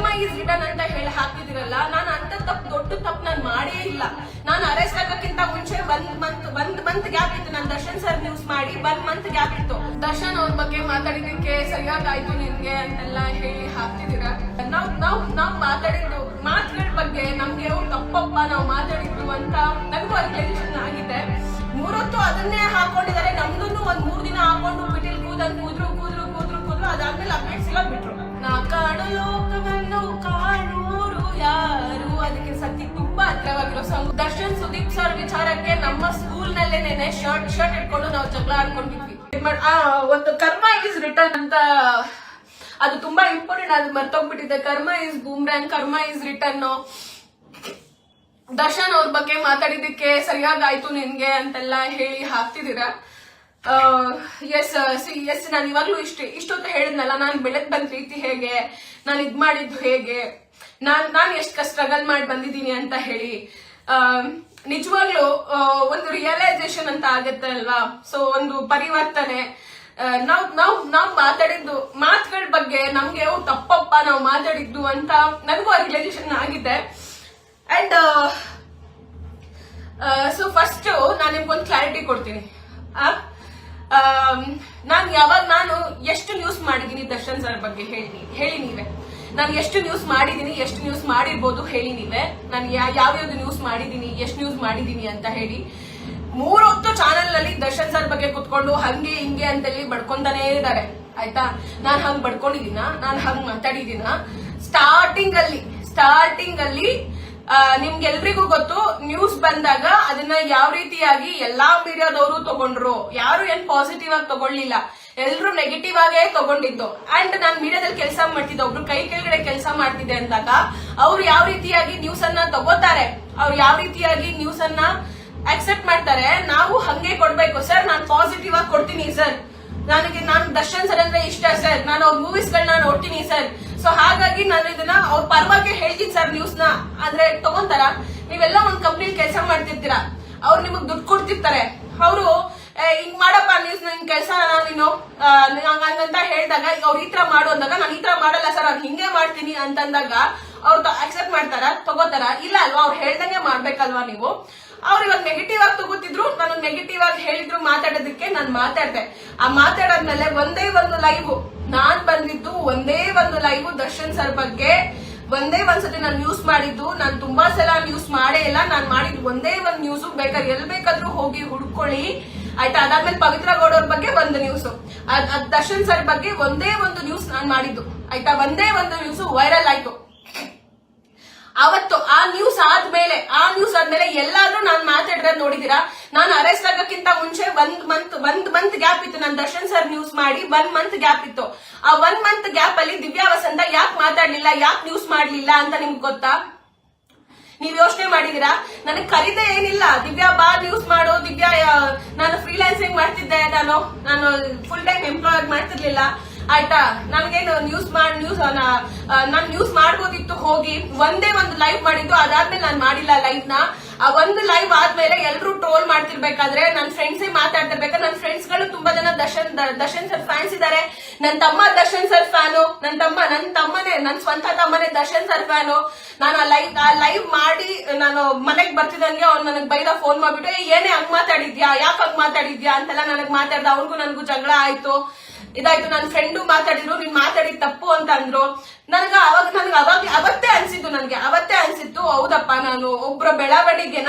ಕರ್ಮ is return ಅಂತ ಹೇಳಿ ಹಾಕಿದಿರಲ್ಲ, ನಾನು ಅಂತ ತಪ್ಪು, ದೊಡ್ಡ ತಪ್ಪು ನಾನು ಮಾಡೇ ಇಲ್ಲ. ನಾನು ಅರೆಸ್ಟ್ ಆಗೋಕ್ಕಿಂತ ಮುಂಚೆ ಒಂದ್ ಮಂತ್ ಒಂದ್ ಮಂತ್ ಗ್ಯಾಪ್ ಇತ್ತು. ನಾನು ದರ್ಶನ್ ಸರ್ ನ್ಯೂಸ್ ಮಾಡಿ ಒಂದ್ ಮಂತ್ ಗ್ಯಾಪ್ ಇತ್ತು. ದರ್ಶನ್ ಅವ್ರ ಬಗ್ಗೆ ಮಾತಾಡಿದಕ್ಕೆ ಸರಿಯಾಗಾಯ್ತು ನಿನ್ಗೆ ಅಂತೆಲ್ಲ ಹೇಳಿ ಹಾಕ್ತಿದೀರ ನಾವ್ ನಾವ್ ನಾವ್ ಮಾತಾಡಿದ್ದು, ಮಾತುಗಳ ಬಗ್ಗೆ ನಮ್ಗೆ ತಪ್ಪಪ್ಪ ನಾವು ಮಾತಾಡಿದ್ದು ಅಂತ ನನಗೂ ರಿಲೇಷನ್ ಆಗಿದೆ. ಮೂರೊತ್ತು ಅದನ್ನೇ ಹಾಕೊಂಡಿದ್ದಾರೆ. ನಮ್ದು ಒಂದ್ ಮೂರ್ ದಿನ ಹಾಕೊಂಡು ಬಿಟ್ಟಿಲ್ ಕೂದಲ್ ಕೂದ್ರು ಕೂದ್ರು ಕೂದ್ರು ಕೂದ್ರು, ಅದಾದ್ಮೇಲೆ ಅಪ್ಡೇಟ್ಸ್ ಎಲ್ಲ ಬಿಟ್ರು. ನಾ ಕಾಣು ಲೋಕವನ್ನು ಕಾಣೋರು ಯಾರು? ಅದಕ್ಕೆ ಸತಿ ತುಂಬಾ ಹತ್ರವಾಗಿರೋ ಸಾಂಗ್ ದರ್ಶನ್ ಸುದೀಪ್ ಸರ್ ವಿಚಾರಕ್ಕೆ ನಮ್ಮ ಸ್ಕೂಲ್ ನಲ್ಲೇನೆ ಶರ್ಟ್ ಶರ್ಟ್ ಇಟ್ಕೊಂಡು ನಾವು ಜಗಳ ಆಡ್ಕೊಂಡಿದ್ವಿ. ಒಂದು ಕರ್ಮ ಇಸ್ ರಿಟರ್ನ್ ಅಂತ ಅದು ತುಂಬಾ ಇಂಪಾರ್ಟೆಂಟ್, ಅದು ಮರ್ತೋಗ್ಬಿಟ್ಟಿದೆ. Karma is boomerang karma is return. Darshan ಅವ್ರ ಬಗ್ಗೆ ಮಾತಾಡಿದಕ್ಕೆ ಸರಿಯಾಗಾಯ್ತು ನಿನ್ಗೆ ಅಂತೆಲ್ಲ ಹೇಳಿ ಹಾಕ್ತಿದ್ದೀರಾ? ಎಸ್ ಎಸ್ ನಾನು ಇವಾಗ್ಲೂ ಇಷ್ಟ, ಇಷ್ಟೊತ್ತು ಹೇಳಿದ್ನಲ್ಲ, ನಾನು ಬೆಳೆದ್ ಬಂದ ರೀತಿ ಹೇಗೆ, ನಾನು ಇದ್ ಮಾಡಿದ್ದು ಹೇಗೆ, ನಾನ್ ನಾನ್ ಎಷ್ಟು ಸ್ಟ್ರಗಲ್ ಮಾಡಿ ಬಂದಿದ್ದೀನಿ ಅಂತ ಹೇಳಿ. ನಿಜವಾಗ್ಲೂ ಒಂದು ರಿಯಲೈಸೇಷನ್ ಅಂತ ಆಗತ್ತೆ ಅಲ್ವಾ? ಸೊ ಒಂದು ಪರಿವರ್ತನೆ ನಾವ್ ನಾವ್ ನಾವ್ ಮಾತಾಡಿದ್ದು, ಮಾತುಗಳ ಬಗ್ಗೆ ನಮ್ಗೆ ತಪ್ಪಪ್ಪ ನಾವು ಮಾತಾಡಿದ್ದು ಅಂತ ನನಗೂ ಆ ರಿಯಲೈಸೇಷನ್ ಆಗಿದೆ. ಅಂಡ್ ಸೊ ಫಸ್ಟ್ ನಾನು ನಿಮ್ಗೊಂದು ಕ್ಲಾರಿಟಿ ಕೊಡ್ತೀನಿ. ನಾನು ಯಾವಾಗ ನಾನು ಎಷ್ಟು ನ್ಯೂಸ್ ಮಾಡಿದ್ದೀನಿ ದರ್ಶನ್ ಸರ್ ಬಗ್ಗೆ ಹೇಳಿ ಹೇಳಿ ನೀವೇ. ನಾನು ಎಷ್ಟು ನ್ಯೂಸ್ ಮಾಡಿದ್ದೀನಿ ಎಷ್ಟು ನ್ಯೂಸ್ ಮಾಡಿರ್ಬೋದು ಹೇಳಿ ನೀವೇ. ನಾನು ಯಾವ್ಯಾವ್ದು ನ್ಯೂಸ್ ಮಾಡಿದ್ದೀನಿ ಎಷ್ಟು ನ್ಯೂಸ್ ಮಾಡಿದ್ದೀನಿ ಅಂತ ಹೇಳಿ. ಮೂರೊತ್ತು ಚಾನೆಲ್ನಲ್ಲಿ ದರ್ಶನ್ ಸರ್ ಬಗ್ಗೆ ಕುತ್ಕೊಂಡು ಹಂಗೆ ಹಿಂಗೆ ಅಂತೇಳಿ ಬಡ್ಕೊಂತಾನೇ ಇದ್ದಾರೆ. ಆಯ್ತಾ? ನಾನ್ ಹಂಗ್ ಬಡ್ಕೊಂಡಿದ್ದೀನ? ನಾನ್ ಹಂಗ್ ಮಾತಾಡಿದ್ದೀನ? ಸ್ಟಾರ್ಟಿಂಗ್ ಅಲ್ಲಿ ಸ್ಟಾರ್ಟಿಂಗ್ ಅಲ್ಲಿ ನಿಮ್ಗೆಲ್ರಿಗೂ ಗೊತ್ತು ನ್ಯೂಸ್ ಬಂದಾಗ ಅದನ್ನ ಯಾವ ರೀತಿಯಾಗಿ ಎಲ್ಲಾ ಮೀಡಿಯಾದವರು ತಗೊಂಡ್ರು. ಯಾರು ಏನ್ ಪಾಸಿಟಿವ್ ಆಗಿ ತಗೊಳ್ಳಿಲ್ಲ. ಎಲ್ರು ನೆಗೆಟಿವ್ ಆಗೇ ತಗೊಂಡಿದ್ದು. ಅಂಡ್ ನಾನ್ ಮೀಡಿಯಾದಲ್ಲಿ ಕೆಲಸ ಮಾಡ್ತಿದ್ದೆ, ಒಬ್ರು ಕೈ ಕೆಳಗಡೆ ಕೆಲಸ ಮಾಡ್ತಿದ್ದೆ ಅಂದಾಗ, ಅವ್ರು ಯಾವ ರೀತಿಯಾಗಿ ನ್ಯೂಸ್ ಅನ್ನ ತಗೋತಾರೆ, ಅವ್ರು ಯಾವ ರೀತಿಯಾಗಿ ನ್ಯೂಸ್ ಅನ್ನ ಅಕ್ಸೆಪ್ಟ್ ಮಾಡ್ತಾರೆ, ನಾವು ಹಂಗೆ ಕೊಡ್ಬೇಕು. ಸರ್ ನಾನ್ ಪಾಸಿಟಿವ್ ಆಗಿ ಕೊಡ್ತೀನಿ ಸರ್ ನನಗೆ, ನಾನು ದರ್ಶನ್ ಸರ್ ಅಂದ್ರೆ ಇಷ್ಟ ಸರ್ ನಾನು ಅವ್ರ ಮೂವೀಸ್ ಗಳನ್ನ ನೋಡ್ತೀನಿ ಸರ್ ಸೊ ಹಾಗಾಗಿ ನಾನು ಇದನ್ನ ಅವ್ರ ಪರವಾಗಿ ಹೇಳ್ತೀನಿ ಸರ್ ನ್ಯೂಸ್ನ ಆದ್ರೆ ತಗೊಂತಾರ? ನೀವೆಲ್ಲ ಒಂದ್ ಕಂಪ್ನಿ ಕೆಲಸ ಮಾಡ್ತಿರ್ತೀರಾ. ಅವ್ರು ನಿಮಗ್ ದುಡ್ಡು ಕೊಡ್ತಿರ್ತಾರೆ. ಅವರು ಹಿಂಗ್ ಮಾಡಪ್ಪ ನ್ಯೂಸ್ ನಿನ್ ಕೆಲಸ ನೀನು. ಹಂಗಂತ ಹೇಳಿದಾಗ ಅವ್ರು ಈ ತರ ಮಾಡು ಅಂದಾಗ, ನಾನು ಈ ತರ ಮಾಡಲ್ಲ ಸರ್ ಅವ್ರು ಹಿಂಗೆ ಮಾಡ್ತೀನಿ ಅಂತಂದಾಗ ಅವ್ರು ಅಕ್ಸೆಪ್ಟ್ ಮಾಡ್ತಾರ, ತಗೋತಾರ. ಇಲ್ಲ ಅಲ್ವಾ, ಅವ್ರು ಹೇಳ್ದಂಗೆ ಮಾಡ್ಬೇಕಲ್ವಾ ನೀವು? ಅವ್ರು ಇವಾಗ ನೆಗೆಟಿವ್ ಆಗಿ ತಗೋತಿದ್ರು, ನಾನು ನೆಗೆಟಿವ್ ಆಗಿ ಹೇಳಿದ್ರು ಮಾತಾಡೋದಕ್ಕೆ ನಾನು ಮಾತಾಡ್ದೆ. ಆ ಮಾತಾಡಾದ್ಮೇಲೆ ಒಂದೇ ಒಂದು ಲೈವ್ ನಾನ್ ಬಂದಿದ್ದು ಒಂದೇ ಒಂದು ಲೈವ್ ದರ್ಶನ್ ಸರ್ ಬಗ್ಗೆ ಒಂದೇ ಒಂದ್ಸತಿ ನಾನು ನ್ಯೂಸ್ ಮಾಡಿದ್ದು. ನಾನು ತುಂಬಾ ಸಲ ನ್ಯೂಸ್ ಮಾಡೇ ಇಲ್ಲ. ನಾನು ಮಾಡಿದ್ ಒಂದೇ ಒಂದ್ ನ್ಯೂಸ್ ಬೇಕಾದ್ರೆ ಎಲ್ ಬೇಕಾದ್ರೂ ಹೋಗಿ ಹುಡ್ಕೊಳ್ಳಿ. ಆಯ್ತಾ? ಅದಾದ್ಮೇಲೆ ಪವಿತ್ರ ಗೌಡ ಅವ್ರ ಬಗ್ಗೆ ಒಂದು ನ್ಯೂಸ್ ದರ್ಶನ್ ಸರ್ ಬಗ್ಗೆ ಒಂದೇ ಒಂದು ನ್ಯೂಸ್ ನಾನು ಮಾಡಿದ್ದು. ಆಯ್ತಾ? ಒಂದೇ ಒಂದು ನ್ಯೂಸ್ ವೈರಲ್ ಆಯ್ತು. ಅವತ್ತು ಆ ನ್ಯೂಸ್ ಆದ್ಮೇಲೆ, ಆ ನ್ಯೂಸ್ ಆದ್ಮೇಲೆ ಎಲ್ಲಾದ್ರೂ ನಾನು ಮಾತಾಡಿರೋದ್ ನೋಡಿದೀರಾ? ನಾನು ಅರೆಸ್ಟ್ ಆಗೋಕ್ಕಿಂತ ಮುಂಚೆ ಒಂದ್ ಮಂತ್ ಒಂದ್ ಮಂತ್ ಗ್ಯಾಪ್ ಇತ್ತು. ನಾನು ದರ್ಶನ್ ಸರ್ ನ್ಯೂಸ್ ಮಾಡಿ ಒನ್ ಮಂತ್ ಗ್ಯಾಪ್ ಇತ್ತು. ಆ ಒನ್ ಮಂತ್ ಗ್ಯಾಪ್ ಅಲ್ಲಿ ದಿವ್ಯಾ ವಸಂತ ಯಾಕೆ ಮಾತಾಡ್ಲಿಲ್ಲ, ಯಾಕೆ ನ್ಯೂಸ್ ಮಾಡ್ಲಿಲ್ಲ ಅಂತ ನಿಮ್ಗೆ ಗೊತ್ತಾ? ನೀವ್ ಯೋಚನೆ ಮಾಡಿದೀರಾ? ನನಗೆ ಕರೀದೆ ಏನಿಲ್ಲ. ದಿವ್ಯಾ ಬಾ ನ್ಯೂಸ್ ಮಾಡು. ದಿವ್ಯಾ ನಾನು ಫ್ರೀಲಾನ್ಸಿಂಗ್ ಮಾಡ್ತಿದ್ದೆ. ನಾನು ನಾನು ಫುಲ್ ಟೈಮ್ ಎಂಪ್ಲಾಯ್ ಮಾಡ್ತಿರ್ಲಿಲ್ಲ. ಆಯ್ತಾ? ನನಗೇನು ನ್ಯೂಸ್ ಮಾಡಿ ನ್ಯೂಸ್ ನಾನು ನ್ಯೂಸ್ ಮಾಡ್ಬೋದಿತ್ತು ಹೋಗಿ ಒಂದೇ ಒಂದು ಲೈವ್ ಮಾಡಿದ್ದು ಅದಾದ್ಮೇಲೆ ನಾನು ಮಾಡಿಲ್ಲ ಲೈವ್ನ. ಆ ಒಂದು ಲೈವ್ ಆದ್ಮೇಲೆ ಎಲ್ಲರೂ ಟ್ರೋಲ್ ಮಾಡ್ತಿರ್ಬೇಕಾದ್ರೆ ನನ್ನ ಫ್ರೆಂಡ್ಸೇ ಮಾತಾಡ್ತಿರ್ಬೇಕಾದ್ರೆ ನನ್ನ ಫ್ರೆಂಡ್ಸ್ಗಳು ತುಂಬಾ ಜನ ದರ್ಶನ್ ದರ್ಶನ್ ಸರ್ ಫ್ಯಾನ್ಸ್ ಇದಾರೆ. ನನ್ನ ತಮ್ಮ ದರ್ಶನ್ ಸರ್ ಫ್ಯಾನು ನನ್ನ ತಮ್ಮ ನನ್ನ ತಮ್ಮನೇ ನನ್ನ ಸ್ವಂತ ತಮ್ಮನೇ ದರ್ಶನ್ ಸರ್ ಫ್ಯಾನು ನಾನು ಆ ಲೈವ್ ಆ ಲೈವ್ ಮಾಡಿ ನಾನು ಮನೆಗೆ ಬರ್ತಿದಂಗೆ ಅವ್ನು ನನಗೆ ಬೈದ ಫೋನ್ ಮಾಡ್ಬಿಟ್ಟು "ಏ, ಏನೇ ಹಂಗ್ ಮಾತಾಡಿದ್ಯಾ? ಯಾಕೆ ಹಂಗ್ ಮಾತಾಡಿದ್ಯಾ? ಅಂತೆಲ್ಲ ನನಗೆ ಮಾತಾಡ್ದ ಅವ್ನಿಗೂ ನನಗೂ ಜಗಳ ಆಯ್ತು. ಇದಾಯ್ತು, ನನ್ನ ಫ್ರೆಂಡು ಮಾತಾಡಿದ್ರು, ನೀನ್ ಮಾತಾಡಿದ ತಪ್ಪು ಅಂತ ಅಂದ್ರು. ನನಗ ಅವಾಗ, ನನ್ಗೆ ಅವಾಗ, ಅವತ್ತೇ ಅನ್ಸಿದ್ದು ನನಗೆ, ಅವತ್ತೇ ಅನ್ಸಿತ್ತು, ಹೌದಪ್ಪ, ನಾನು ಒಬ್ರ ಬೆಳವಣಿಗೆನ,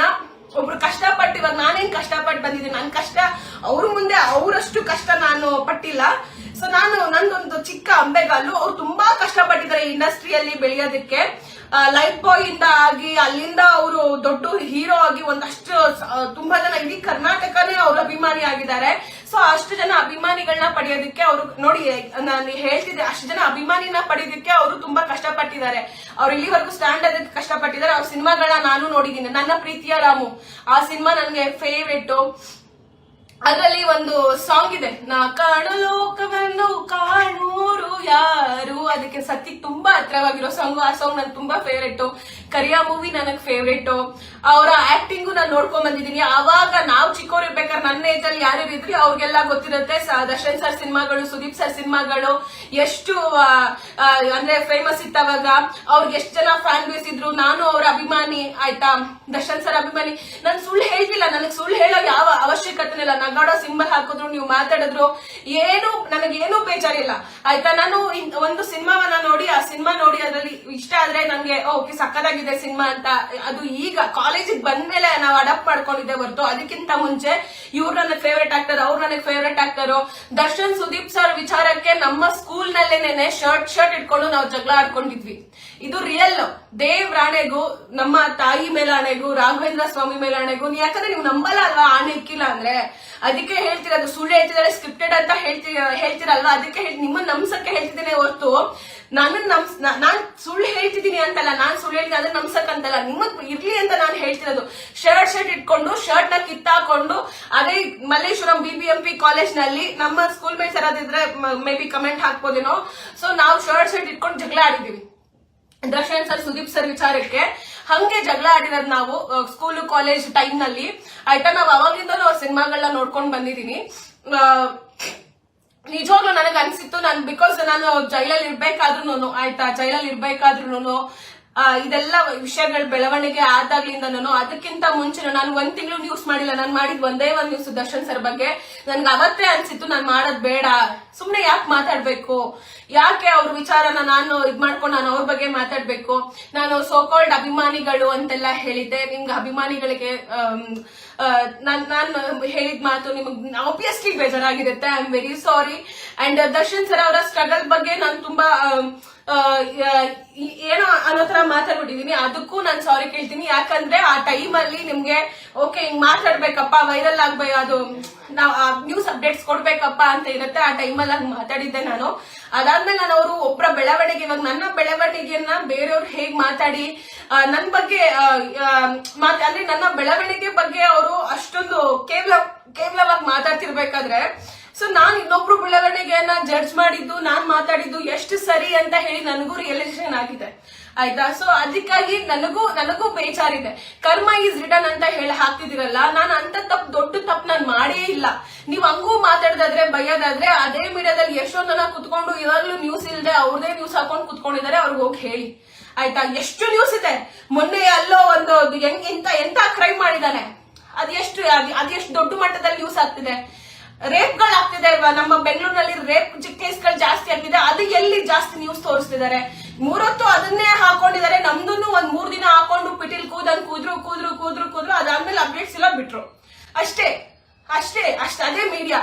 ಒಬ್ರು ಕಷ್ಟಪಟ್ಟು, ಇವಾಗ ನಾನೇನ್ ಕಷ್ಟಪಟ್ಟು ಬಂದಿದ್ದೀನಿ, ನನ್ ಕಷ್ಟ, ಅವ್ರ ಮುಂದೆ ಅವರಷ್ಟು ಕಷ್ಟ ನಾನು ಪಟ್ಟಿಲ್ಲ. ಸೊ ನಾನು, ನಂದೊಂದು ಚಿಕ್ಕ ಅಂಬೆಗಾಲು, ಅವ್ರು ತುಂಬಾ ಕಷ್ಟಪಟ್ಟಿದ್ದಾರೆ ಇಂಡಸ್ಟ್ರಿಯಲ್ಲಿ ಬೆಳೆಯೋದಕ್ಕೆ. ಲೈಫ್ ಬಾಯ್ ಇಂದ ಆಗಿ ಅಲ್ಲಿಂದ ಅವರು ದೊಡ್ಡ ಹೀರೋ ಆಗಿ ಒಂದಷ್ಟು ತುಂಬಾ ಜನ ಇಡೀ ಕರ್ನಾಟಕನೇ ಅವ್ರ ಅಭಿಮಾನಿ ಆಗಿದ್ದಾರೆ. ಸೊ ಅಷ್ಟು ಜನ ಅಭಿಮಾನಿಗಳನ್ನ ಪಡೆಯೋದಕ್ಕೆ ಅವರು ನೋಡಿ, ನಾನು ಹೇಳ್ತಿದ್ದೆ, ಅಷ್ಟು ಜನ ಅಭಿಮಾನಿನ ಪಡೆಯೋದಕ್ಕೆ ಅವರು ತುಂಬಾ ಕಷ್ಟಪಟ್ಟಿದ್ದಾರೆ. ಅವ್ರು ಇಲ್ಲಿವರೆಗೂ ಸ್ಟ್ಯಾಂಡ್ ಅದಕ್ಕೆ ಕಷ್ಟಪಟ್ಟಿದ್ದಾರೆ. ಅವ್ರ ಸಿನಿಮಾಗಳನ್ನ ನಾನು ನೋಡಿದ್ದೀನಿ. ನನ್ನ ಪ್ರೀತಿಯ ರಾಮು, ಆ ಸಿನಿಮಾ ನನಗೆ ಫೇವ್ರೇಟ್ ಅದರಲ್ಲಿ ಒಂದು ಸಾಂಗ್ ಇದೆ, ನಾ ಕಾಣು ಲೋಕವನ್ನು ಅದಕ್ಕೆ ಸತ್ಯಕ್ ತುಂಬಾ ಹತ್ರವಾಗಿರೋ ಸಾಂಗ್ ಆ ಸಾಂಗ್ ನನ್ ತುಂಬಾ ಫೇವ್ರೇಟ್ ಕರಿಯಾ ಮೂವಿ ನನಗ್ ಫೇವ್ರೇಟ್ ಅವರ ಆಕ್ಟಿಂಗು ನಾನು ನೋಡ್ಕೊಂಡ್ ಬಂದಿದ್ದೀನಿ. ಅವಾಗ ನಾವು ಚಿಕ್ಕವ್ರು ಇರ್ಬೇಕಾದ್ರೆ ನನ್ನ ಏಜ್ ಅಲ್ಲಿ ಯಾರ್ಯಾರು ಇದ್ರಿ ಅವ್ರಿಗೆಲ್ಲ ಗೊತ್ತಿರುತ್ತೆ. ದರ್ಶನ್ ಸರ್ ಸಿನಿಮಾಗಳು, ಸುದೀಪ್ ಸರ್ ಸಿನಿಮಾಗಳು. ಎಷ್ಟು ಅಂದ್ರೆ ಫೇಮಸ್ ಇತ್ತವಾಗ ಅವ್ರಿಗೆ ಎಷ್ಟು ಜನ ಫ್ಯಾನ್ ಬೇಸ್ ಇದ್ರು. ನಾನು ಅವ್ರ ಅಭಿಮಾನಿ, ಆಯ್ತಾ? ದರ್ಶನ್ ಸರ್ ಅಭಿಮಾನಿ. ನಾನು ಸುಳ್ಳು ಹೇಳ್ತಿಲ್ಲ. ನನಗೆ ಸುಳ್ಳು ಹೇಳೋ ಯಾವ ಅವಶ್ಯಕತೆ ಇಲ್ಲ. ನಗಾಡೋ ಸಿಂಬಲ್ ಹಾಕಿದ್ರು, ನೀವು ಮಾತಾಡಿದ್ರು. ಏನು ನನಗೇನು ಬೇಜಾರಿಲ್ಲ. ಆಯ್ತಾ? ನಾನು ಒಂದು ಸಿನಿಮಾವನ್ನ ನೋಡಿ, ಆ ಸಿನಿಮಾ ನೋಡಿ, ಅದರಲ್ಲಿ ಇಷ್ಟ ಆದ್ರೆ ನಂಗೆ ಓಕೆ ಸಕ್ಕದಾಗಿದೆ ಸಿನಿಮಾ ಅಂತ. ಅದು ಈಗ ಕಾಲೇಜಿಗೆ ಬಂದ್ಮೇಲೆ ನಾವು ಅಡಾಪ್ಟ್ ಮಾಡ್ಕೊಂಡಿದ್ದೆ ಹೊರತು. ಅದಕ್ಕಿಂತ ಮುಂಚೆ ಇವ್ರು ನನಗೆ ಫೇವ್ರೆಟ್ ಆಕ್ಟರ್ ಅವ್ರು ನನಗೆ favourite actor Darshan, Sudeep sir ನಮ್ಮ ಸ್ಕೂಲ್ ನಲ್ಲೇನೆ ಶರ್ಟ್ ಶರ್ಟ್ ಇಟ್ಕೊಂಡು ನಾವು ಜಗಳ ಆಡ್ಕೊಂಡಿದ್ವಿ. ಇದು ರಿಯಲ್ ದೇವ್ ರಾಣೆಗೂ, ನಮ್ಮ ತಾಯಿ ಮೇಲೆ ಆಣೆಗೂ ರಾಘವೇಂದ್ರ ಸ್ವಾಮಿ ಮೇಲೆ ಆಣೆಗೂ ನೀವ್ ಯಾಕಂದ್ರೆ ನೀವು ನಂಬಲ್ಲ ಅಲ್ವಾ ಆಣೆ ಇಕ್ಕಿಲ್ಲ ಅಂದ್ರೆ? ಅದಕ್ಕೆ ಹೇಳ್ತಿರೋದು ಸುಳ್ಳು ಹೇಳ್ತಿದ್ದಾರೆ ಸ್ಕ್ರಿಪ್ಟೆಡ್ ಅಂತ ಹೇಳ್ತಿ, ಹೇಳ್ತಿರಲ್ವಾ? ಅದಕ್ಕೆ ನಿಮ್ಮನ್ನ ನಮ್ಸಕ್ಕೆ ಹೇಳ್ತಿದ್ದೇನೆ ಹೊರತು. ನನ್ನ ನಮ್ಸ್ ನಾ- ನಾನ್ ಸುಳ್ಳು ಹೇಳ್ತಿದ್ದೀನಿ ಅಂತಲ್ಲ, ನಾನ್ ಸುಳ್ಳು ಹೇಳಿದ್ರೆ ಅದನ್ನ ನಮ್ಸಕ್ ಅಂತಲ್ಲ ನಿಮ್ಮದ್ ಇರ್ಲಿ ಅಂತ ನಾನು ಹೇಳ್ತಿರೋದು. ಶರ್ಟ್ ಶರ್ಟ್ ಇಟ್ಕೊಂಡು ಶರ್ಟ್ನ ಕಿತ್ತಾಕೊಂಡು, ಅದೇ ಮಲ್ಲೇಶ್ವರಂ ಬಿ ಬಿ ಕಾಲೇಜ್ನಲ್ಲಿ ನಮ್ಮ ಸ್ಕೂಲ್ ಮೇಟ್ಸ್ ಯಾರಾದಿದ್ರೆ ಮೇ ಬಿ ಕಮೆಂಟ್ ಹಾಕ್ಬೋದೇನೋ. ಸೊ ನಾವು ಶರ್ಟ್ ಶರ್ಟ್ ಇಟ್ಕೊಂಡು ಜಗಳ ಆಡಿದೀವಿ. ದರ್ಶನ್ ಸರ್ ಸುದೀಪ್ ಸರ್ ವಿಚಾರಕ್ಕೆ. ಹಂಗೆ ಜಗಳ ಆಡಿರೋದು ನಾವು ಸ್ಕೂಲ್ ಕಾಲೇಜ್ ಟೈಮ್ನಲ್ಲಿ. ಆಯ್ತಾ ನಾವು ಅವಾಗಿಂದಲೂ ಸಿನಿಮಾಗಳನ್ನ ನೋಡ್ಕೊಂಡು ನಿಜವಾಗ್ಲೂ ಅನ್ಸಿತ್ತು. ನಾನು ಬಿಕಾಸ್ ನಾನು ಜೈಲಲ್ಲಿ ಇರ್ಬೇಕಾದ್ರೂ ಆಯ್ತಾ? ಜೈಲಲ್ಲಿ ಇರ್ಬೇಕಾದ್ರೂ ಇದೆಲ್ಲ ವಿಷಯಗಳ ಬೆಳವಣಿಗೆ ಆದಾಗ್ಲಿಂದ ನಾನು ಅದಕ್ಕಿಂತ ಮುಂಚೆ ನಾನು ಒಂದ್ ತಿಂಗಳು ನ್ಯೂಸ್ ಮಾಡಿಲ್ಲ. ನಾನು ಮಾಡಿದ್ ಒಂದೇ ಒಂದ್ ನ್ಯೂಸ್ ದರ್ಶನ್ ಸರ್ ಬಗ್ಗೆ. ನನ್ಗೆ ಅವತ್ತೇ ಅನ್ಸಿತ್ತು ನಾನು ಮಾಡೋದ್ ಬೇಡ. ಸುಮ್ನೆ ಯಾಕೆ ಮಾತಾಡ್ಬೇಕು? ಯಾಕೆ ಅವ್ರ ವಿಚಾರನ ನಾನು ಇದ್ ಮಾಡ್ಕೊಂಡು ನಾನು ಅವ್ರ ಬಗ್ಗೆ ಮಾತಾಡ್ಬೇಕು? ನಾನು ಸೋಕಾಲ್ಡ್ ಅಭಿಮಾನಿಗಳು ಅಂತೆಲ್ಲ ಹೇಳಿದ್ದೆ. ನಿಮ್ಗೆ ಅಭಿಮಾನಿಗಳಿಗೆ ನಾನ್, ನಾನು ಹೇಳಿದ ಮಾತು ನಿಮಗೆ obviously ಬೇಜಾರಾಗಿರುತ್ತೆ. I am very sorry and Darshan sir ಅವರ ಸ್ಟ್ರಗಲ್ ಬಗ್ಗೆ ನಾನು ತುಂಬಾ ಏನೋ ಅನ್ನೋ ತರ ಮಾತಾಡ್ಬಿಟ್ಟಿದೀನಿ. ಅದಕ್ಕೂ ನಾನು ಸಾರಿ ಕೇಳ್ತೀನಿ. ಯಾಕಂದ್ರೆ ಆ ಟೈಮ್ ಅಲ್ಲಿ ನಿಮ್ಗೆ ಓಕೆ ಹಿಂಗ್ ಮಾತಾಡ್ಬೇಕಪ್ಪ ವೈರಲ್ ಆಗ್ಬೇಕು ಅದು, ನಾವು ನ್ಯೂಸ್ ಅಪ್ಡೇಟ್ಸ್ ಕೊಡ್ಬೇಕಪ್ಪ ಅಂತ ಇರುತ್ತೆ. ಆ ಟೈಮಲ್ಲಿ ಹಂಗ್ ಮಾತಾಡಿದ್ದೆ ನಾನು. ಅದಾದ್ಮೇಲೆ ನಾನು ಅವರು ಒಬ್ಬರ ಬೆಳವಣಿಗೆ ಇವಾಗ ನನ್ನ ಬೆಳವಣಿಗೆಯನ್ನ ಬೇರೆಯವ್ರು ಹೇಗ್ ಮಾತಾಡಿ ನನ್ನ ನನ್ ಬಗ್ಗೆ ಅಂದ್ರೆ ನನ್ನ ಬೆಳವಣಿಗೆ ಬಗ್ಗೆ ಅವರು ಅಷ್ಟೊಂದು ಕೇವಲ ಕೇವಲವಾಗಿ ಮಾತಾಡ್ತಿರ್ಬೇಕಾದ್ರೆ ಸೊ ನಾನ್ ಇನ್ನೊಬ್ರು ಬೆಳವಣಿಗೆಯನ್ನ ಜಡ್ಜ್ ಮಾಡಿದ್ದು, ನಾನ್ ಮಾತಾಡಿದ್ದು ಎಷ್ಟು ಸರಿ ಅಂತ ಹೇಳಿ ನನಗೂ ರಿಯಲೈಸೇಷನ್ ಆಗಿದೆ. ಆಯ್ತಾ? ಸೊ ಅದಕ್ಕಾಗಿ ನನಗೂ ನನಗೂ ಬೇಜಾರಿದೆ. ಕರ್ಮ ಈಸ್ ರಿಟರ್ನ್ ಅಂತ ಹೇಳಿ ಹಾಕ್ತಿದಿರಲ್ಲ ನಾನು ಅಂತ ತಪ್ಪು ದೊಡ್ಡ ತಪ್ಪು ನಾನು ಮಾಡೇ ಇಲ್ಲ. ನೀವ್ ಹಂಗೂ ಮಾತಾಡದಾದ್ರೆ ಬೈಯೋದಾದ್ರೆ ಅದೇ ಮೀಡಿಯಾದಲ್ಲಿ ಎಷ್ಟೋ ಜನ ಕುತ್ಕೊಂಡು ಇವಾಗ್ಲೂ ನ್ಯೂಸ್ ಇಲ್ದೆ ಅವ್ರದೇ ನ್ಯೂಸ್ ಹಾಕೊಂಡು ಕುತ್ಕೊಂಡಿದ್ದಾರೆ, ಅವ್ರಿಗೆ ಹೋಗಿ ಹೇಳಿ. ಆಯ್ತಾ? ಎಷ್ಟು ನ್ಯೂಸ್ ಇದೆ? ಮೊನ್ನೆ ಅಲ್ಲೋ ಒಂದು ಹೆಂಗ್ ಇಂತ ಎಂತ ಕ್ರೈಮ್ ಮಾಡಿದಾನೆ ಅದೆಷ್ಟು ಅದೆಷ್ಟು ದೊಡ್ಡ ಮಟ್ಟದಲ್ಲಿ ನ್ಯೂಸ್ ಆಗ್ತಿದೆ? ರೇಪ್ಗಳು ಆಗ್ತಿದೆ ಅಲ್ವಾ? ನಮ್ಮ ಬೆಂಗಳೂರಿನಲ್ಲಿ ರೇಪ್ ಕೇಸ್ಗಳು ಜಾಸ್ತಿ ಆಗ್ತಿದೆ. ಅದು ಎಲ್ಲಿ ಜಾಸ್ತಿ ನ್ಯೂಸ್ ತೋರಿಸ್ತಿದ್ದಾರೆ? ಮೂರೊತ್ತು ಅದನ್ನೇ ಹಾಕೊಂಡಿದ್ದಾರೆ. ನಮ್ದು ಒಂದ್ ಮೂರ್ ದಿನ ಹಾಕೊಂಡು ಪಿಟಿಲ್ ಕೂದಂಗ್ ಕೂದ್ರು ಕೂದ್ರು ಕೂದ್ರು ಕೂದ್ರು, ಅದಾದ್ಮೇಲೆ ಅಪ್ಡೇಟ್ಸ್ ಎಲ್ಲ ಬಿಟ್ರು. ಅಷ್ಟೇ ಅಷ್ಟೇ ಅಷ್ಟೇ, ಅದೇ ಮೀಡಿಯಾ